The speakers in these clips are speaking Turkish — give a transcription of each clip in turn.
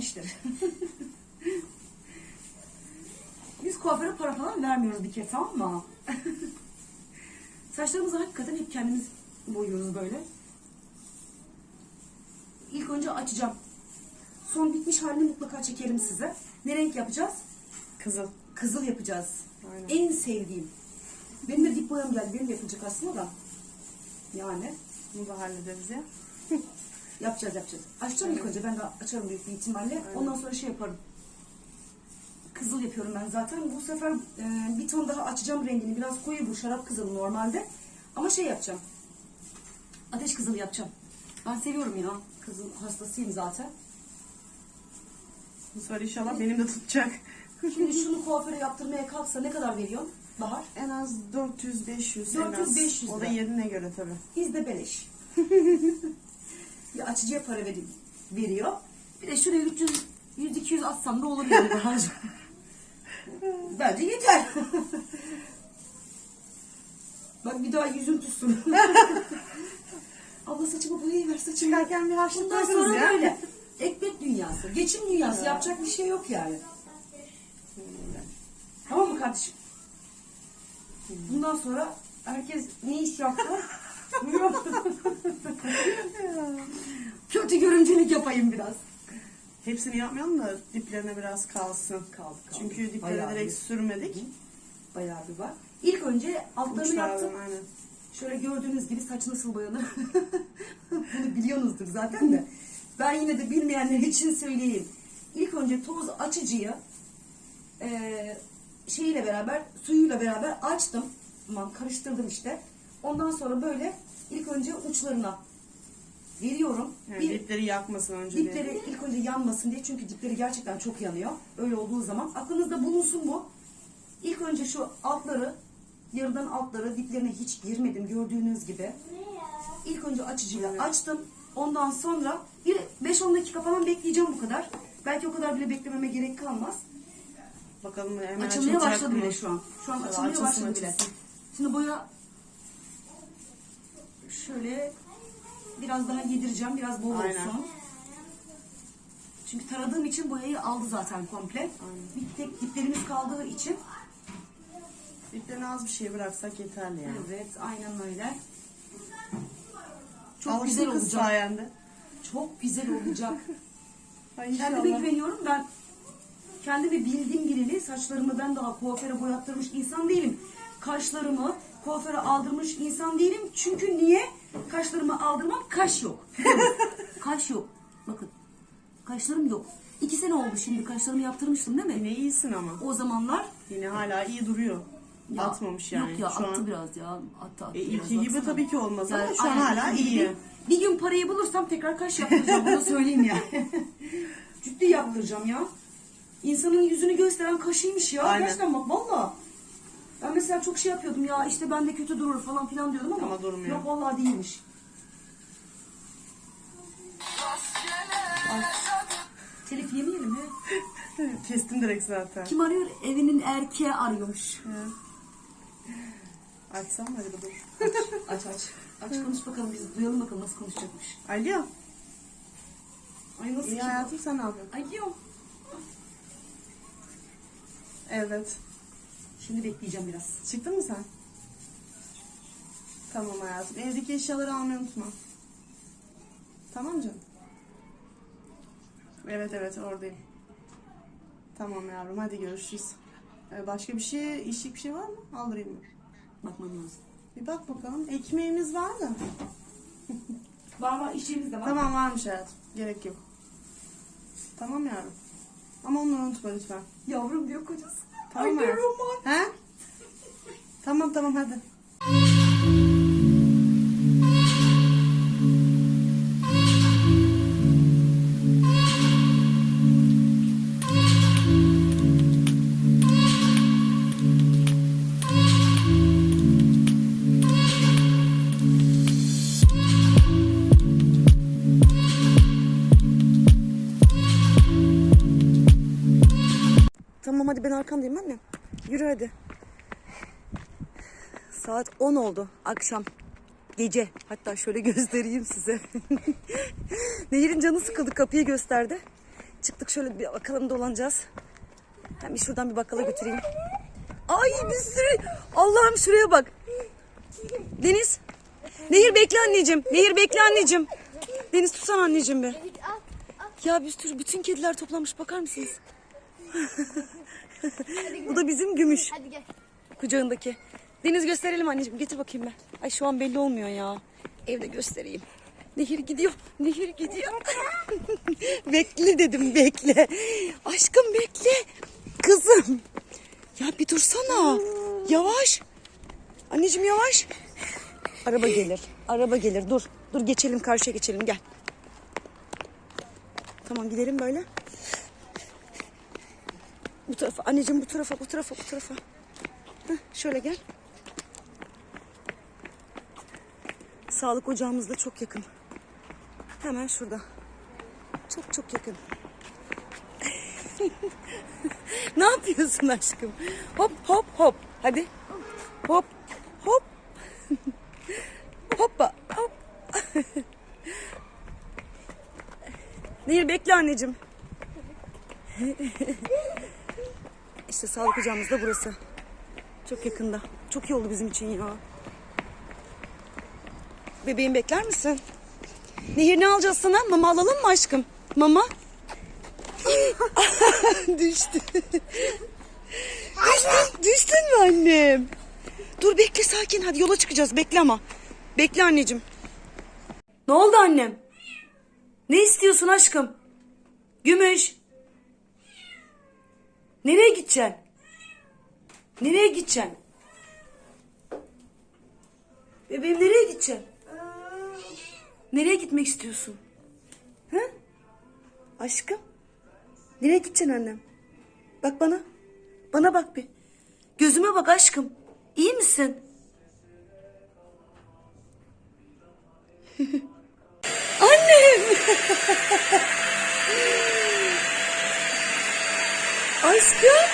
işleri. Biz kuaföre para falan vermiyoruz bir kere tamam mı? Saçlarımızı hakikaten hep kendimiz boyuyoruz böyle. İlk önce açacağım. Son bitmiş halini mutlaka çekerim size. Ne renk yapacağız? Kızıl. Kızıl yapacağız. Aynen. En sevdiğim. Benim de dip boyam geldi. Benim de yapılacak aslında da. Yani Bunu da hallederiz ya. yapacağız yapacağız. Açacağım ilk önce. Ben de açarım büyük bir ihtimalle. Ondan sonra şey yaparım. Kızıl yapıyorum ben zaten. Bu sefer e, bir ton daha açacağım rengini. Biraz koyu bu şarap kızılı normalde. Ama şey yapacağım. Ateş kızılı yapacağım. Ben seviyorum ya. Kızıl hastasıyım zaten. Bu sefer inşallah benim de tutacak. Şimdi şunu kuaföre yaptırmaya kalksa ne kadar veriyor Bahar? En az 400-500 en 400-500 az. O da yerine göre tabii. Bizde beleş. bir açıcıya para vereyim, veriyor. Bir de şuraya 300 100-200 atsam da olur yani Bahar'cığım. Bence yeter. Bak bir daha yüzün tutsun. Abla saçımı boyayıver saçımı. Çıkarken bir Bundan sonra ya. böyle. Ekmek dünyası, geçim dünyası. Yapacak bir şey yok yani. Tamam mı kardeşim? Bundan sonra herkes ne iş yaptı? Yapayım biraz. Hepsini yapmayalım da diplerine biraz kalsın. Kaldı, kaldı. Çünkü Bayağı direkt bir- sürmedik. Bayağı bir var. İlk önce altlarını yaptım. Uçlardan aynen. Şöyle gördüğünüz gibi saç nasıl boyanır. Bunu biliyorsunuzdur zaten de. Ben yine de bilmeyenler için söyleyeyim. İlk önce toz açıcıyı eee şeyiyle beraber, suyuyla beraber açtım. Aman karıştırdım işte. Ondan sonra böyle ilk önce uçlarına veriyorum. Yani bir dipleri yakmasın önce diye. dipleri ilk önce yanmasın diye çünkü dipleri gerçekten çok yanıyor. Öyle olduğu zaman aklınızda bulunsun bu. İlk önce şu altları, yarıdan altları diplerine hiç girmedim gördüğünüz gibi. İlk önce açıcıyla açtım. Ondan sonra bir 5-10 dakika falan bekleyeceğim bu kadar. Belki o kadar bile beklememe gerek kalmaz. Bakalım hemen Açılmaya başladı mı? bile şu an. Şu an Evet, açılmaya başladı bile. Şimdi boya şöyle biraz daha yedireceğim. Biraz bol Aynen. olsun. Çünkü taradığım için boyayı aldı zaten komple. Bir tek diplerimiz kaldığı için. Diplerine az bir şey bıraksak yeterli yani. Evet, aynen öyle. Çok Alışsın güzel kız olacak. sayende. Çok güzel olacak. Ay Kendime inşallah. güveniyorum. Ben kendimi bildiğim birini saçlarımı ben daha kuaföre boyattırmış insan değilim. Kaşlarımı kuaföre aldırmış insan değilim. Çünkü niye? Kaşlarımı aldırmam kaş yok. kaş yok. Bakın. Kaşlarım yok. İki sene oldu şimdi kaşlarımı yaptırmıştım değil mi? Yine iyisin ama. O zamanlar Yine hala iyi duruyor. Ya, Atmamış yani. Yok ya şu attı an. biraz ya. Attı attı E, biraz. ilki gibi tabii ki olmaz ama Yani şu an hala iyi. Bir gün parayı bulursam tekrar kaş yaptıracağım. Bunu söyleyeyim ya. Ciddi yaptıracağım ya. İnsanın yüzünü gösteren kaşıymış ya. Aynen. Gerçekten bak valla. Ben mesela çok şey yapıyordum ya işte bende kötü durur falan filan diyordum ama, Ama durmuyor. yok vallahi değilmiş. Ay. Telif yemeyelim he. Kestim direkt zaten. Kim arıyor? Evinin erkeği arıyormuş. Açsam mı acaba dur. Aç aç. Aç konuş bakalım biz duyalım bakalım nasıl konuşacakmış. Alo. Ay nasıl İyi ki? hayatım sen ne yapıyorsun? Ay yok. Evet. Şimdi bekleyeceğim biraz. Çıktın mı sen? Tamam hayatım. Evdeki eşyaları almayı unutma. Tamam canım. Evet evet oradayım. Tamam yavrum hadi görüşürüz. Ee, başka bir şey, işlik bir şey var mı? Aldırayım mı? Bakmam lazım. Bir bak bakalım. Ekmeğimiz var mı? Var var işimiz de var. Tamam varmış hayatım. Gerek yok. Tamam yavrum. Ama onu unutma lütfen. Yavrum diyor kocası. Tamam Ay hayatım. roman. He? Tamam tamam hadi. Saat 10 oldu akşam. Gece. Hatta şöyle göstereyim size. Nehir'in canı sıkıldı kapıyı gösterdi. Çıktı Çıktık şöyle bir bakalım dolanacağız. Hem bir şuradan bir bakkala götüreyim. Ay bir sürü. Allah'ım şuraya bak. Deniz. Nehir bekle anneciğim. Nehir bekle anneciğim. Deniz tutsana anneciğim be. Ya bir sürü bütün kediler toplanmış bakar mısınız? Bu da bizim gümüş Hadi gel. kucağındaki. Deniz gösterelim anneciğim. Getir bakayım ben. Ay şu an belli olmuyor ya. Evde göstereyim. Nehir gidiyor. Nehir gidiyor. bekle dedim bekle. Aşkım bekle. Kızım. Ya bir dursana. Yavaş. Anneciğim yavaş. Araba gelir. Araba gelir. Dur. Dur geçelim karşıya geçelim gel. Tamam gidelim böyle. Bu tarafa. Anneciğim bu tarafa bu tarafa bu tarafa. Heh, şöyle gel. Sağlık ocağımız da çok yakın. Hemen şurada. Çok çok yakın. ne yapıyorsun aşkım? Hop hop hop. Hadi. Hop hop. Hoppa hop. Nehir bekle anneciğim. işte sağlık ocağımız da burası. Çok yakında. Çok iyi oldu bizim için ya. Bebeğim bekler misin? Nehir ne alacağız sana? Mama alalım mı aşkım? Mama? Düştü. düştün, düştün mü annem? Dur bekle sakin hadi yola çıkacağız bekle ama. Bekle anneciğim. Ne oldu annem? Ne istiyorsun aşkım? Gümüş. Nereye gideceksin? Nereye gideceksin? Bebeğim nereye gideceksin? Nereye gitmek istiyorsun? He? Aşkım? Nereye gideceksin annem? Bak bana. Bana bak bir. Gözüme bak aşkım. İyi misin? Annem! Aşkım!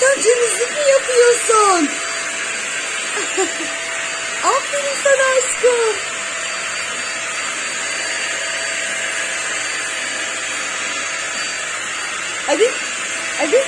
Sen temizlik mi yapıyorsun? Aferin sana aşkım. Hadi. Hadi.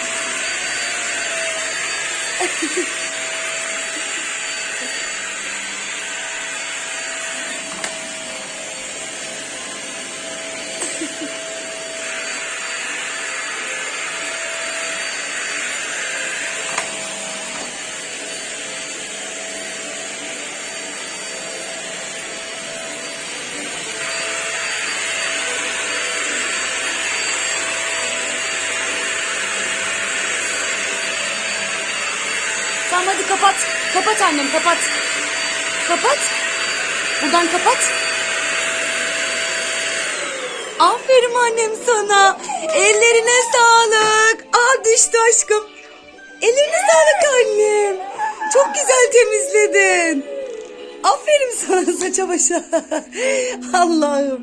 Tamam hadi kapat. Kapat annem kapat. Kapat. Buradan kapat. Aferin annem sana. Ellerine sağlık. Aa düştü aşkım. Ellerine sağlık annem. Çok güzel temizledin. Aferin sana saça başa. Allah'ım.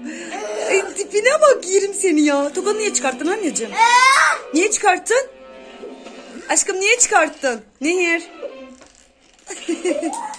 Ay, tipine bak yerim seni ya. Tokanı niye çıkarttın anneciğim? Niye çıkarttın? Aşkım niye çıkarttın? Nehir.